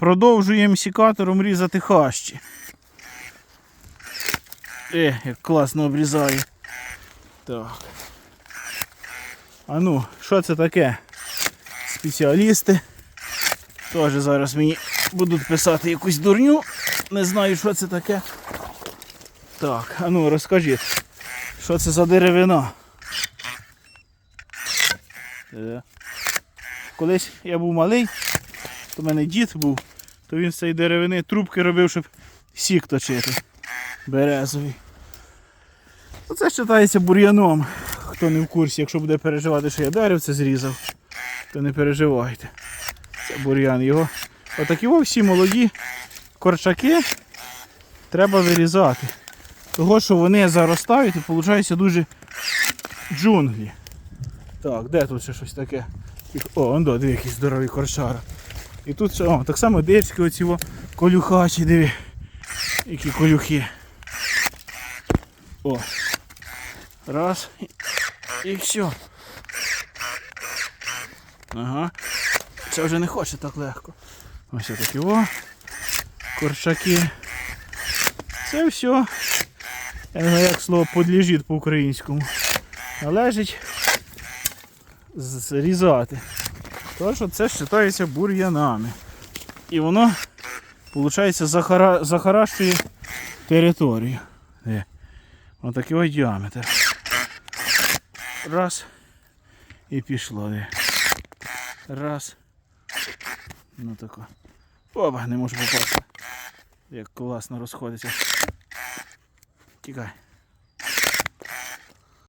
Продовжуємо сікатором різати хащі. Е, як класно обрізає. Так. А ну, що це таке? Спеціалісти. Теж зараз мені будуть писати якусь дурню. Не знаю, що це таке. Так, а ну розкажіть, що це за деревина? Е. Колись я був малий, то в мене дід був, то він з цієї деревини трубки робив, щоб сік точити. Березовий. Оце вважається бур'яном. Хто не в курсі, якщо буде переживати, що я деревце зрізав, то не переживайте. Це бур'ян його. Отакі о всі молоді корчаки треба вирізати. Того, що вони заростають і виходить дуже джунглі. Так, де тут ще щось таке? О, он до, диви, який здоровий корчара. І тут о, так само дички оці о, колюхачі, диви. Які колюхи. О. Раз. І, і все. Ага. Це вже не хоче так легко. Ось такі о. Корчаки. Це все. Я не знаю, як слово подлежить по-українському. Належить зрізати. Тому що це вважається бур'янами. І воно, виходить, захара... захаращує територію. Де? Ось діаметр. Раз. І пішло. Раз. Ну тако. Оба, не можу попасти. Як класно розходиться. Тікай.